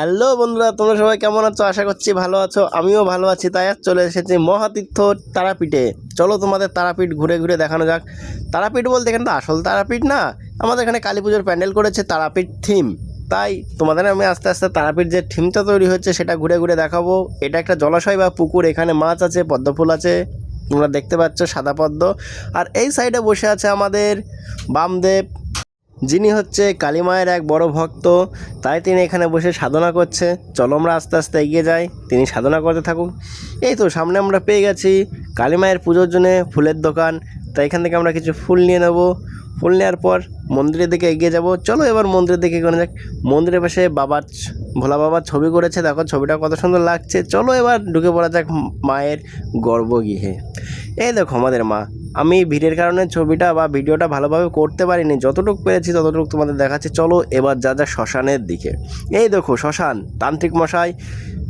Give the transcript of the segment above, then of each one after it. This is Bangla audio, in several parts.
হ্যালো বন্ধুরা, তোমরা সবাই কেমন আছো? আশা করছি ভালো আছো। আমিও ভালো আছি, তাই আজ চলে এসেছি মহাতীর্থ তারাপীঠে। চলো তোমাদের তারাপীঠ ঘুরে ঘুরে দেখানো যাক। তারাপীঠ বলতে এখানে তো আসল তারাপীঠ না? আমাদের এখানে কালী পুজোর প্যান্ডেল করেছে তারাপীঠ থিম। তাই তোমাদের আমি আস্তে আস্তে তারাপীঠ যে থিমটা তৈরি হচ্ছে সেটা ঘুরে ঘুরে দেখাবো। এটা একটা জলাশয় বা পুকুর, এখানে মাছ আছে, পদ্মফুল আছে। তোমরা দেখতে পাচ্ছ সাদা পদ্ম। আর এই সাইডে বসে আছে আমাদের বামদেব যিনি হচ্ছে কালীমায়ের এক বড় ভক্ত, তাই তিনি এখানে বসে সাধনা করছে। চলো আমরা আস্তে আস্তে এগিয়ে যাই, তিনি সাধনা করতে থাকুক। এই তো সামনে আমরা পেয়ে গেছি কালীমায়ের পুজোর জন্যে ফুলের দোকান। তাই এখান থেকে আমরা কিছু ফুল নিয়ে নেব। ফুল নেওয়ার পর মন্দিরের দিকে এগিয়ে যাব। চলো এবার মন্দিরের দিকে এগোনো যাক। মন্দিরের পাশে বাবার ভোলা বাবার ছবি করেছে। দেখো ছবিটা কত সুন্দর লাগছে। চলো এবার ঢুকে পড়া যাক মায়ের গর্ভগৃহে। এই দেখো আমাদের মা। আমি ভিড়ের কারণে ছবিটা বা ভিডিওটা ভালোভাবে করতে পারিনি, যতটুকু পেরেছি ততটুকু তোমাদের দেখাচ্ছি। চলো এবার যা যা শ্মশানের দিকে। এই দেখো শ্মশান, তান্ত্রিক মশাই,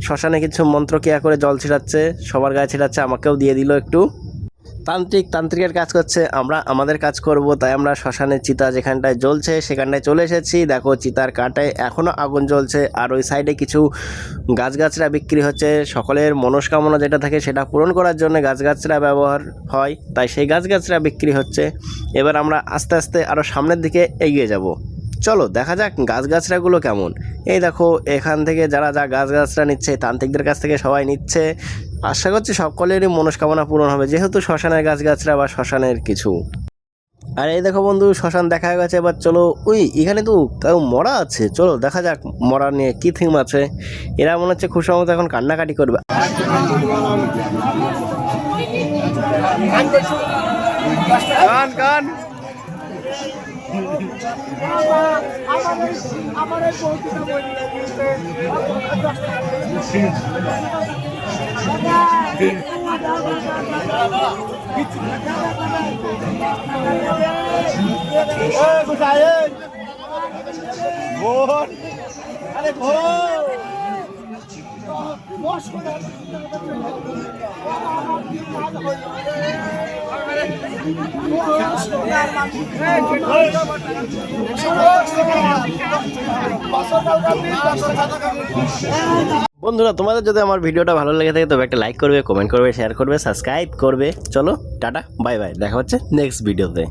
শ্মশানে কিছু মন্ত্র কেয়া করে জল ছিটাচ্ছে, সবার গায়ে ছিটাচ্ছে, আমাকেও দিয়ে দিল একটু। তান্ত্রিক তান্ত্রিকের কাজ করছে, আমরা আমাদের কাজ করব, তাই আমরা শ্মশানের চিতা যেখানটায় জ্বলছে সেখানটায় চলে এসেছি। দেখো চিতার কাটে এখনও আগুন জ্বলছে, আর ওই সাইডে কিছু গাছগাছরা বিক্রি হচ্ছে। সকলের মনস্কামনা যেটা থাকে সেটা পূরণ করার জন্য গাছগাছরা ব্যবহার হয়, তাই সেই গাছগাছরা বিক্রি হচ্ছে। এবার আমরা আস্তে আস্তে আরও সামনের দিকে এগিয়ে যাব। চলো দেখা যাক গাছগাছরাগুলো কেমন। এই দেখো, এখান থেকে যারা যা গাছগাছরা নিচ্ছে, তান্ত্রিকদের কাছ থেকে সবাই নিচ্ছে। আশা করছি সকলেরই মনস্কামনা পূরণ হবে, যেহেতু শ্মশানের গাছগাছরা বা শ্মশানের কিছু। আর এই দেখো বন্ধু, শ্মশান দেখা গেছে, এবার চলো ওই এখানে তো কেউ মরা আছে, চলো দেখা যাক মরা নিয়ে কী থিম আছে। এরা মনে হচ্ছে খুব সম্ভবত এখন কান্নাকাটি করবে। আরে ভোর Pasó la বন্ধুরা, তোমাদের যদি আমার ভিডিওটা ভালো লেগে থাকে, তবে একটা লাইক করবে কমেন্ট করবে শেয়ার করবে সাবস্ক্রাইব করবে। চলো, টাটা বাই বাই দেখা হচ্ছে নেক্সট ভিডিওতে